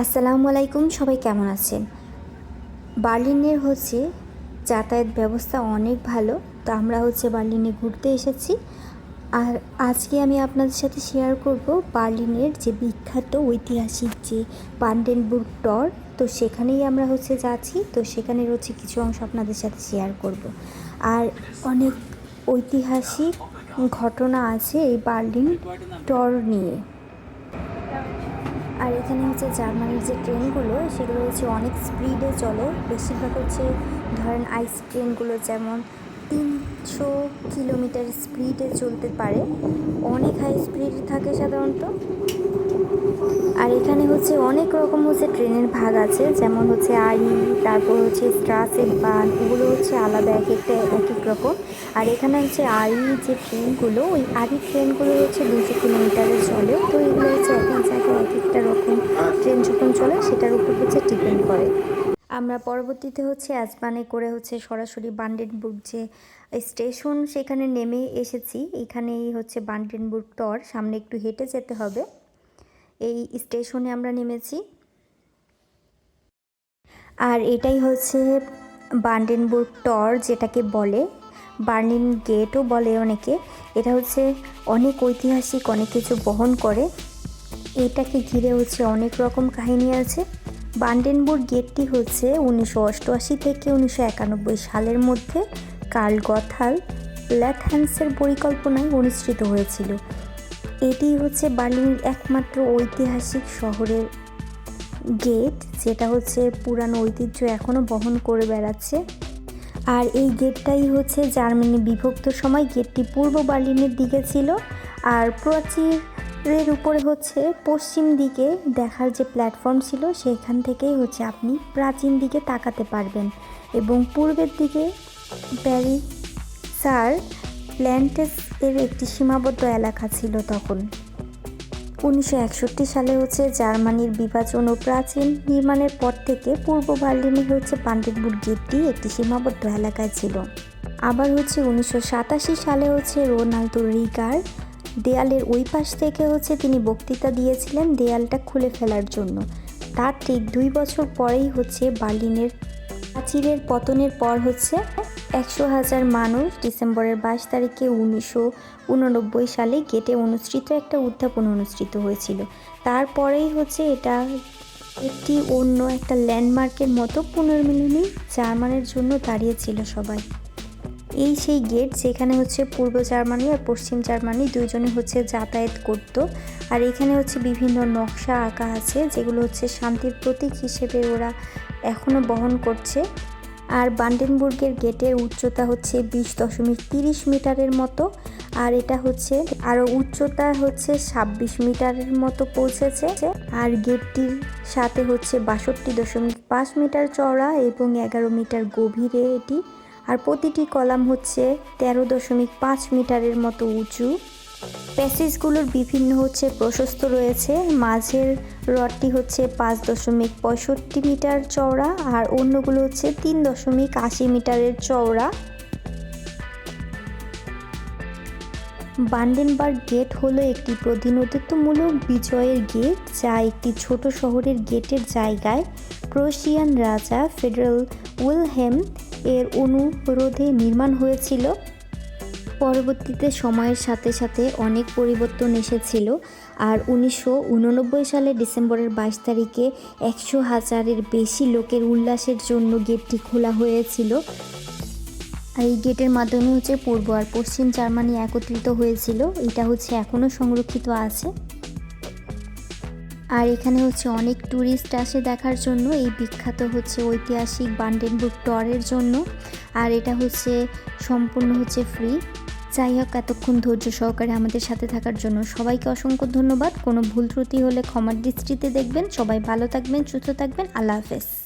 আসসালামু আলাইকুম, সবাই কেমন আছেন? বার্লিনের হচ্ছে যাতায়াত ব্যবস্থা অনেক ভালো, তো আমরা হচ্ছে বার্লিনে ঘুরতে এসেছি। আর আজকে আমি আপনাদের সাথে শেয়ার করব বার্লিনের যে বিখ্যাত ঐতিহাসিক যে পান্ডেনবুর্গ টর, তো সেখানেই আমরা হচ্ছে যাচ্ছি, তো সেখানের হচ্ছে কিছু অংশ আপনাদের সাথে শেয়ার করব। আর অনেক ঐতিহাসিক ঘটনা আছে এই বার্লিন টর নিয়ে। আর এখানে হচ্ছে জার্মানির যে ট্রেনগুলো, সেগুলো হচ্ছে অনেক স্পিডে চলে। বেশিরভাগ হচ্ছে ধরেন আইস ট্রেনগুলো যেমন তিনশো কিলোমিটার স্পিডে চলতে পারে। অনেক হাই স্পিড থাকে সাধারণত। আর এখানে হচ্ছে অনেক রকম হচ্ছে ট্রেনের ভাগ আছে, যেমন হচ্ছে আড়ি তারপর হচ্ছে স্ট্রাসের বান এগুলো হচ্ছে আলাদা এক একটা এক এক রকম আর এখানে হচ্ছে আড়ি যে ট্রেনগুলো ওই আড়ি ট্রেনগুলো হচ্ছে দুশো কিলোমিটারে চলে। তো এগুলো হচ্ছে এক জায়গায় এক একটা রকম ট্রেন যখন চলে, সেটার উপর হচ্ছে ডিপেন্ড করে। আমরা পরবর্তীতে হচ্ছে আজমানে করে হচ্ছে সরাসরি বান্ডেনবুর্গ যে স্টেশন, সেখানে নেমে এসেছি। এখানেই হচ্ছে বান্ডেনবুর্গ টর সামনে একটু হেঁটে যেতে হবে। এই স্টেশনে আমরা নেমেছি। আর এটাই হচ্ছে বান্ডেনবুর্গ টর যেটাকে বলে বার্লিন গেটও বলে অনেকে। এটা হচ্ছে অনেক ঐতিহাসিক, অনেক কিছু বহন করে। এটাকে ঘিরে হচ্ছে অনেক রকম কাহিনী আছে। বান্ডেনবুর্গ গেটটি হচ্ছে উনিশশো অষ্টআশি থেকে উনিশশো একানব্বই সালের মধ্যে কার্ল গথাল ল্যাথহ্যান্সের পরিকল্পনায় অনুষ্ঠিত হয়েছিল। এটি হচ্ছে বার্লিনের একমাত্র ঐতিহাসিক শহরের গেট, যেটা হচ্ছে পুরানো ঐতিহ্য এখনও বহন করে বেড়াচ্ছে। আর এই গেটটাই হচ্ছে জার্মানি বিভক্ত সময়। গেটটি পূর্ব বার্লিনের দিকে ছিল আর প্রাচীরের উপরে হচ্ছে পশ্চিম দিকে দেখার যে প্ল্যাটফর্ম ছিল, সেখান থেকেই হচ্ছে আপনি প্রাচীন দিকে তাকাতে পারবেন। এবং পূর্বের দিকে প্যারিসার প্ল্যান্টেস এর একটি সীমাবদ্ধ এলাকা ছিল তখন। উনিশশো একষট্টি সালে হচ্ছে জার্মানির বিভাজন ও প্রাচীন নির্মাণের পর থেকে পূর্ব বার্লিনে হচ্ছে পান্ডেনবুর্গ গেটটি একটি সীমাবদ্ধ এলাকায় ছিল। আবার হচ্ছে উনিশশো সাতাশি সালে হচ্ছে রোনাল্ডো রিগার দেয়ালের ওই পাশ থেকে হচ্ছে তিনি বক্তৃতা দিয়েছিলেন দেয়ালটা খুলে ফেলার জন্য। তার ঠিক দুই বছর পরেই হচ্ছে বার্লিনের প্রাচীরের পতনের পর হচ্ছে একশো হাজার মানুষ ডিসেম্বরের বাইশ তারিখে উনিশশো উননব্বই সালে গেটে অনুষ্ঠিত একটা উদ্যাপন অনুষ্ঠিত হয়েছিল। তারপরেই হচ্ছে এটা একটি অন্য একটা ল্যান্ডমার্কের মতো পুনর্মিলনী জার্মানের জন্য দাঁড়িয়েছিল সবাই। এই সেই গেট যেখানে হচ্ছে পূর্ব জার্মানি আর পশ্চিম জার্মানি দুইজনে হচ্ছে যাতায়াত করত আর এখানে হচ্ছে বিভিন্ন নকশা আঁকা আছে যেগুলো হচ্ছে শান্তির প্রতীক হিসেবে ওরা এখনও বহন করছে। আর বান্ডেনবুর্গের গেটের উচ্চতা হচ্ছে বিশ দশমিক তিরিশ মিটারের মতো, আর এটা হচ্ছে আরও উচ্চতা হচ্ছে ছাব্বিশ মিটারের মতো পৌঁছেছে, আর গেটটির সাথে হচ্ছে বাষট্টি দশমিক পাঁচ মিটার চওড়া এবং এগারো মিটার গভীরে এটি, আর প্রতিটি কলাম হচ্ছে তেরো দশমিক পাঁচ মিটারের মতো উঁচু। প্যাসেজগুলোর বিভিন্ন হচ্ছে প্রশস্ত রয়েছে। মাঝের রডটি হচ্ছে পাঁচ দশমিক পঁয়ষট্টি মিটার চওড়া আর অন্যগুলো হচ্ছে তিন দশমিক আশি মিটারের চওড়া। বান্ডেনবার্গ গেট হলো একটি প্রতিনিধিত্বমূলক বিজয়ের গেট, যা একটি ছোট শহরের গেটের জায়গায় ক্রোশিয়ান রাজা ফেডারেল উইলহেম এর অনুরোধে নির্মাণ হয়েছিল। পরবর্তীতে সময়ের সাথে সাথে অনেক পরিবর্তন এসেছিল। আর উনিশশো সালে ডিসেম্বরের বাইশ তারিখে একশো হাজারের বেশি লোকের উল্লাসের জন্য গেটটি খোলা হয়েছিল। আর এই গেটের মাধ্যমে হচ্ছে পূর্ব আর পশ্চিম জার্মানি একত্রিত হয়েছিল। এটা হচ্ছে এখনও সংরক্ষিত আছে। আর এখানে হচ্ছে অনেক ট্যুরিস্ট আসে দেখার জন্য। এই বিখ্যাত হচ্ছে ঐতিহাসিক বান্ডেনবুক টরের জন্য। আর এটা হচ্ছে সম্পূর্ণ হচ্ছে ফ্রি। যাই হোক, এতক্ষণ ধৈর্য সহকারে আমাদের সাথে থাকার জন্য সবাইকে অসংখ্য ধন্যবাদ। কোনো ভুল ত্রুটি হলে ক্ষমার দৃষ্টিতে দেখবেন। সবাই ভালো থাকবেন, সুস্থ থাকবেন। আল্লাহ হাফেজ।